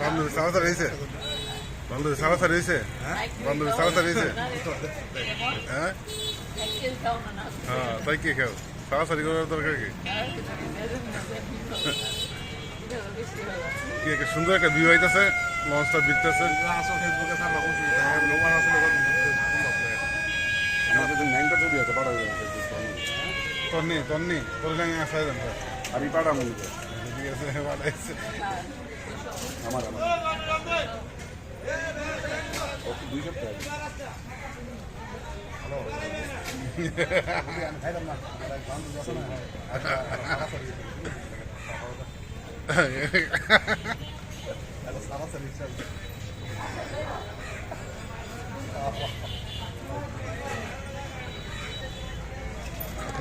বান্ধবী সারাসারি হয়েছে বান্ধবী সারাসারি হয়েছে বান্ধবী সারাসারি হয়েছে হ্যাঁ? হ্যাঁ তাই কি খাও? সারাসারি করার দরকার কি? কি একটা সুন্দর একটা ভিউ হইতেছে লঞ্চটা বিকতেছে। আসো ফেসবুকে সারা রকম লোক আসলে আমাদের যে ছবি আছে পাঠাবে তন্নি তন্নি তোরলে আসা যান আমি পাড়া মনে ঠিক আছে পাঠাইছে। আমার আমার। দুই সপ্তাহ হ্যালো